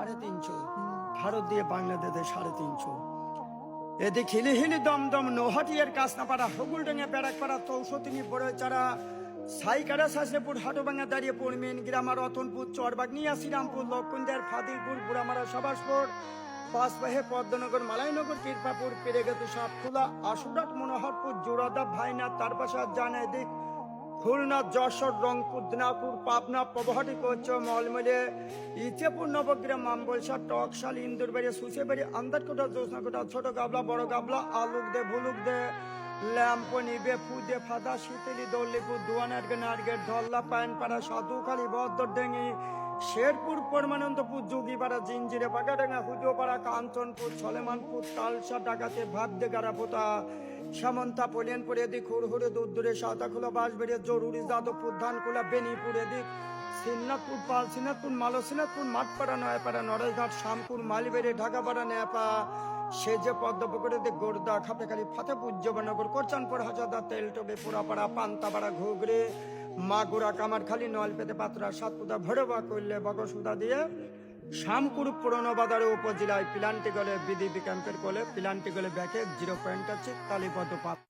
সাড়ে তিনশো। ভারত দিয়ে বাংলাদেশে সাড়ে তিনশো। এদিক হিলি হিলি দমদম নৌহাটিয়ার কাসনাপাড়া হগুলডেঙ্গে ব্যারাকপাড়া তৌসতিনি বড় চারা সাইকাড়া শাসনেপুর হাটুভাঙ্গা দাঁড়িয়ে পড়মেন গ্রামা রতনপুর চরবাগনিয়া শ্রীরামপুর লক্ষণদের ফাদিলপুর বুড়ামারা সবাসপুর পাঁচবাহে পদ্মনগর মালাইনগর কৃপাপুর পেরেগেতু সাতখোলা আশুরাট মনোহরপুর জোড়াদা ভাইনা তার পাশে জানা এদিক খুলনা যশোর, রংপুর, দিনাজপুর, পাবনা প্রবহাটি কোচ মলমলে ইচেপুর নবগ্রাম, মাম্বলসা, টকশাল, ইন্দুরবাড়ি সুসেবাড়ি আন্দারকোটা জোসনাকোটা ছোট গাবলা, বড় গাবলা আলুক দে ভুলুক দে ল্যাম্প নিবে ফুদে ফাদা শীতলি দল্লিপুর দুয়ানারগে নারগের ধল্লা পায়নপাড়া সাধুখালি বদ্দর ডেঙ্গি, শেরপুর, পরমানন্দপুর, যোগীপাড়া, জিঞ্জিরে, বাগাডাঙ্গা হুদিওপাড়া কাঞ্চনপুর সলেমানপুর তালসা, ডাকাতে ভাত দে গারাপোতা সামন্তা পলিয়ানপুর এদিক হুড়হুড়ে দূর দূরে সাঁতাখোলা বাঁশবেড়ে জরুরি যাদবপুর ধানখোলা বেনিপুর এদিক। সিন্নাথপুর পাল সিনাথপুর মালো সিনাথপুর মাঠপাড়া, নয়াপাড়া, নড়াইঘাট শামপুর মালিবেড়ে, ঢাকাপাড়া, নেপা। সে যে পদ্মপুকুরে দিক গোর্দা খাপেখালি, ফাতেপুর জবানগর কোরচানপুর হাজাদা তেলটবে পোড়াপাড়া পান্তাপাড়া, ঘুগরে, মাগুরা, কামারখালি, নলপেতে, পাত্রা সাতপুদা ভৈরবা করলে বগসুদা দিয়ে শ্যামকুরু পুরনো বাজার উপজেলায় পিলান্টি বিডিপি ক্যাম্পের কোলে পিলান্টি গলে ব্যাকে জিরো পয়েন্ট আছে, তালিবদ্ধ পাত্র